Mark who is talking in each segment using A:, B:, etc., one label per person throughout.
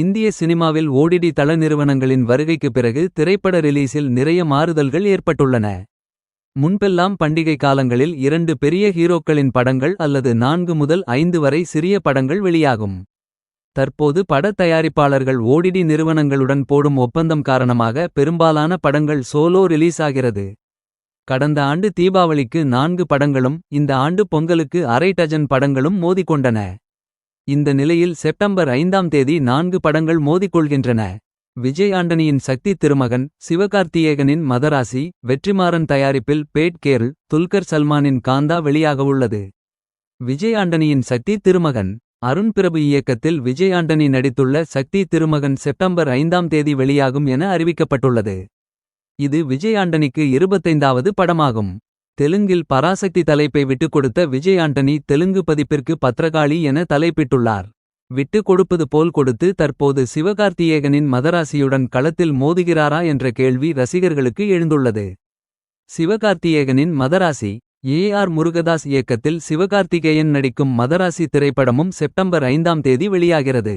A: இந்திய சினிமாவில் ஓடிடி தள நிறுவனங்களின் வருகைக்கு பிறகு திரைப்பட ரிலீஸில் நிறைய மாறுதல்கள் ஏற்பட்டுள்ளன. முன்பெல்லாம் பண்டிகை காலங்களில் இரண்டு பெரிய ஹீரோக்களின் படங்கள் அல்லது நான்கு முதல் ஐந்து வரை சிறிய படங்கள் வெளியாகும். தற்போது பட தயாரிப்பாளர்கள் ஓடிடி நிறுவனங்களுடன் போடும் ஒப்பந்தம் காரணமாக பெரும்பாலான படங்கள் சோலோ ரிலீஸ் ஆகிறது. கடந்த ஆண்டு தீபாவளிக்கு நான்கு படங்களும் இந்த ஆண்டு பொங்கலுக்கு அரை டஜன் படங்களும் மோதிக்கொண்டன. இந்த நிலையில் செப்டம்பர் ஐந்தாம் தேதி நான்கு படங்கள் மோதிக்கொள்கின்றன. விஜய் ஆண்டனியின் சக்தி திருமகன் சிவகார்த்தியேகனின் மதராசி வெற்றிமாறன் தயாரிப்பில் பேட் கேர்ள் துல்கர் சல்மானின் காந்தா வெளியாகவுள்ளது. விஜய் ஆண்டனியின் சக்தி திருமகன் அருண் பிரபு இயக்கத்தில் விஜய் ஆண்டனி நடித்துள்ள சக்தி திருமகன் செப்டம்பர் ஐந்தாம் தேதி வெளியாகும் என அறிவிக்கப்பட்டுள்ளது. இது விஜய் ஆண்டனிக்கு இருபத்தைந்தாவது படமாகும். தெலுங்கில் பராசக்தி தலைப்பை விட்டுக் கொடுத்த விஜய் ஆண்டனி தெலுங்கு பதிப்பிற்கு பத்ரகாளி என தலைப்பிட்டுள்ளார். விட்டு கொடுப்பது போல் கொடுத்து தற்போது சிவகார்த்தியேகனின் மதராசியுடன் களத்தில் மோதுகிறாரா என்ற கேள்வி ரசிகர்களுக்கு எழுந்துள்ளது. சிவகார்த்தியேகனின் மதராசி ஏ ஆர் முருகதாஸ் இயக்கத்தில் சிவகார்த்திகேயன் நடிக்கும் மதராசி திரைப்படமும் செப்டம்பர் ஐந்தாம் தேதி வெளியாகிறது.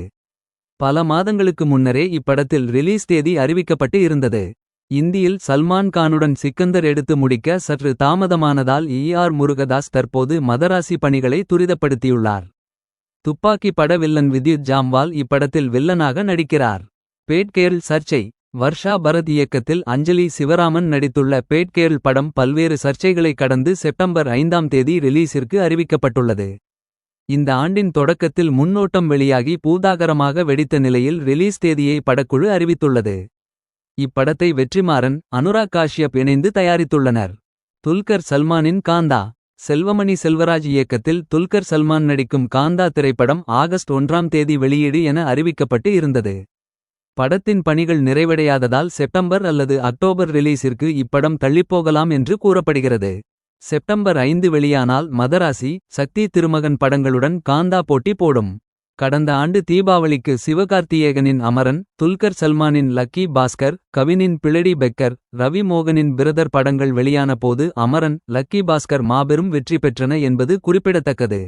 A: பல மாதங்களுக்கு முன்னரே இப்படத்தில் ரிலீஸ் தேதி அறிவிக்கப்பட்டு இருந்தது. இந்தியில் சல்மான் கானுடன் சிக்கந்தர் எடுத்து முடிக்க சற்று தாமதமானதால் இ ஆர் முருகதாஸ் தற்போது மதராசி பணிகளை துரிதப்படுத்தியுள்ளார். துப்பாக்கி பட வில்லன் வித்யுத் ஜாம்வால் இப்படத்தில் வில்லனாக நடிக்கிறார். பேட்கேர்ள் சர்ச்சை வர்ஷா பரத் இயக்கத்தில் அஞ்சலி சிவராமன் நடித்துள்ள பேட்கேர்ள் படம் பல்வேறு சர்ச்சைகளை கடந்து செப்டம்பர் ஐந்தாம் தேதி ரிலீஸிற்கு அறிவிக்கப்பட்டுள்ளது. இந்த ஆண்டின் தொடக்கத்தில் முன்னோட்டம் வெளியாகி பூதாகரமாக வெடித்த நிலையில் ரிலீஸ் தேதியை படக்குழு அறிவித்துள்ளது. இப்படத்தை வெற்றிமாறன் அனுராக் காஷ்யப் இணைந்து தயாரித்துள்ளனர். துல்கர் சல்மானின் காந்தா செல்வமணி செல்வராஜ் இயக்கத்தில் துல்கர் சல்மான் நடிக்கும் காந்தா திரைப்படம் ஆகஸ்ட் ஒன்றாம் தேதி வெளியீடு என அறிவிக்கப்பட்டு இருந்தது. படத்தின் பணிகள் நிறைவடையாததால் செப்டம்பர் அல்லது அக்டோபர் ரிலீஸிற்கு இப்படம் தள்ளிப்போகலாம் என்று கூறப்படுகிறது. செப்டம்பர் ஐந்து வெளியானால் மதராசி சக்தி திருமகன் படங்களுடன் காந்தா போட்டி போடும். கடந்த ஆண்டு தீபாவளிக்கு சிவகார்த்தியேகனின் அமரன் துல்கர் சல்மானின் லக்கி பாஸ்கர் கவினின் பிளடி பெக்கர் ரவி மோகனின் பிரதர் படங்கள் வெளியான போது அமரன் லக்கி பாஸ்கர் மாபெரும் வெற்றி பெற்றன என்பது குறிப்பிடத்தக்கது.